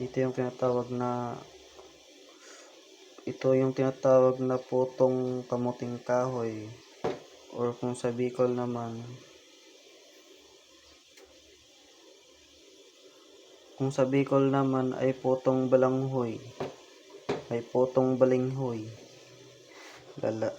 Dito yung tinatawag na ito yung tinatawag na putong kamuting kahoy. Or kung sa Bicol naman kung sa Bicol naman ay putong balanghoy. Ay putong balinghoy. Lala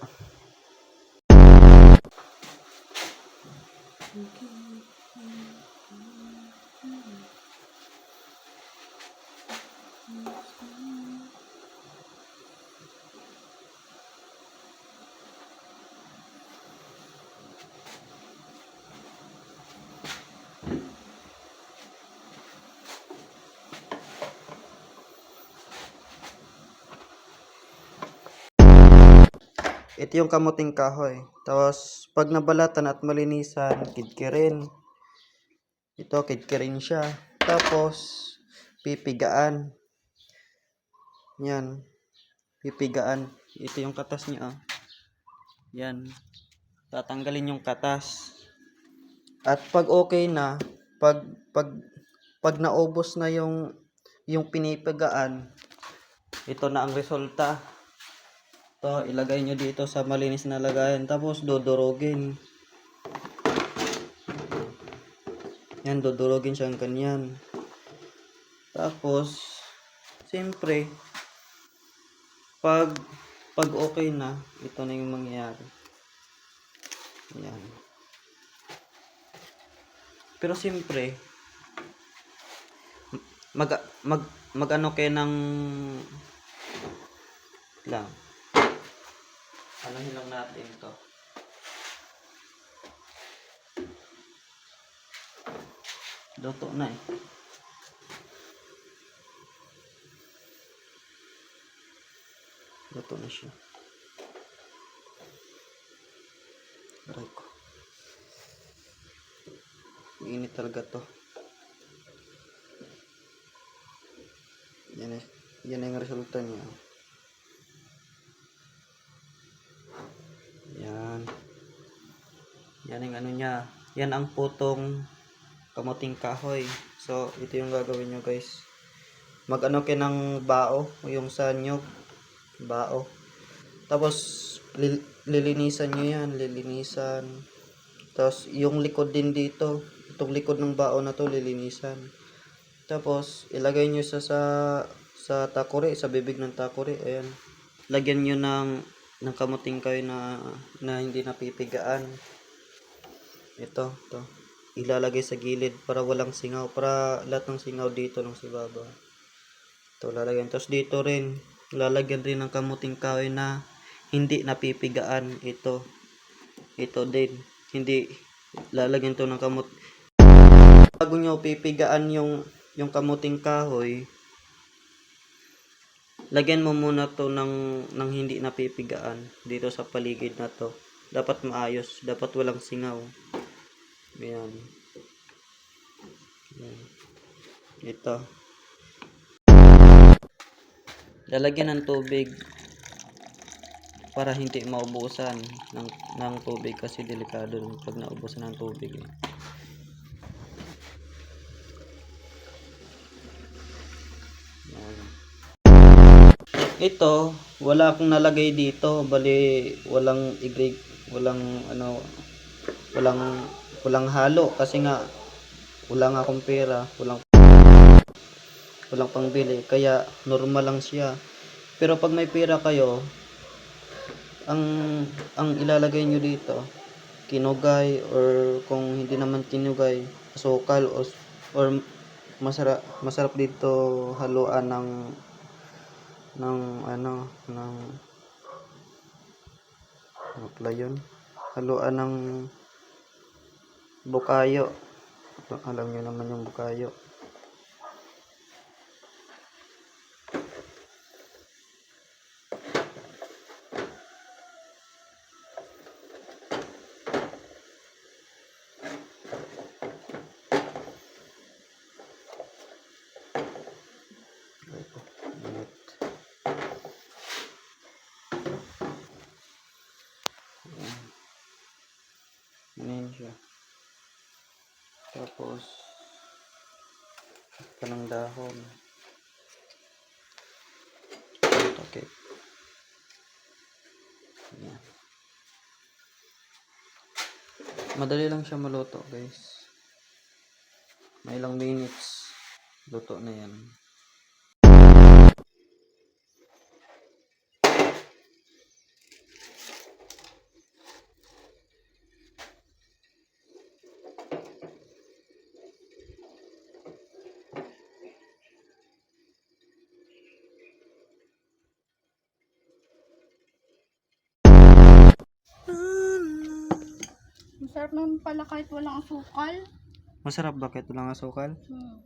ito yung kamuting kahoy. Tapos pag nabalatan at malinisan kidkirin. Ito kidkirin siya. Tapos pipigaan. Yan. Pipigaan. Ito yung katas niya ah. yan. Tatanggalin yung katas. At pag okay na pag pag pag naubos na yung yung pinipigaan ito na ang resulta to ilagay nyo dito sa malinis na lagayan tapos dodorogin yan dodorogin siyang kanyan. Tapos siyempre pag pag okay na ito na yung mangyayari. Yan pero siyempre mag mag mag ano kayo ng lang Anuhin lang natin to. Luto na eh. Luto na siya. Aray ko. Mainit talaga to. Yan eh. Yan ang resulta niya. Yan. Yan ang ano niya. Yan ang putong kamuting kahoy. So, ito yung gagawin nyo guys. Mag-ano kayo ng bao. Yung sa nyog. Bao. Tapos, li- lilinisan nyo yan. Lilinisan. Tapos, yung likod din dito. Itong likod ng bao na to, lilinisan. Tapos, ilagay nyo sa sa sa takore, sa bibig ng takore. Ayan. Lagyan nyo ng ng kamuting kayo na na hindi napipigaan. Ito, to. Ilalagay sa gilid para walang singaw, para lahat ng singaw dito ng sibaba. Ito lalagyan. Tapos dito rin, lalagyan rin ng kamuting kahoy na hindi napipigaan. Ito. Ito din. Hindi lalagyan to ng kamut. Bago nyo pipigaan yung yung kamuting kahoy, lagyan mo muna to ng, ng hindi napipigaan dito sa paligid na to. Dapat maayos, dapat walang singaw. Ayan. Ayan. Ito. Lalagyan ng tubig para hindi maubusan ng, ng tubig kasi delikado rin pag naubusan ng tubig. Eh. Ito, wala akong nalagay dito, bali walang igrig, walang ano, walang walang halo kasi nga wala nga akong pera, walang walang pangbili, kaya normal lang siya. Pero pag may pera kayo, ang ang ilalagay nyo dito, kinugay or kung hindi naman kinugay, asukal or, or masarap masarap dito haluan ng ng ano ng ano pala yun haluan ng bukayo. Alam nyo naman yung bukayo. Ito, tapos, ito dahon. Okay. Yan. Madali lang siya maluto, guys. May ilang minutes. Luto na yan. Masarap naman pala kahit walang asukal. Masarap ba kahit walang asukal? Hmm.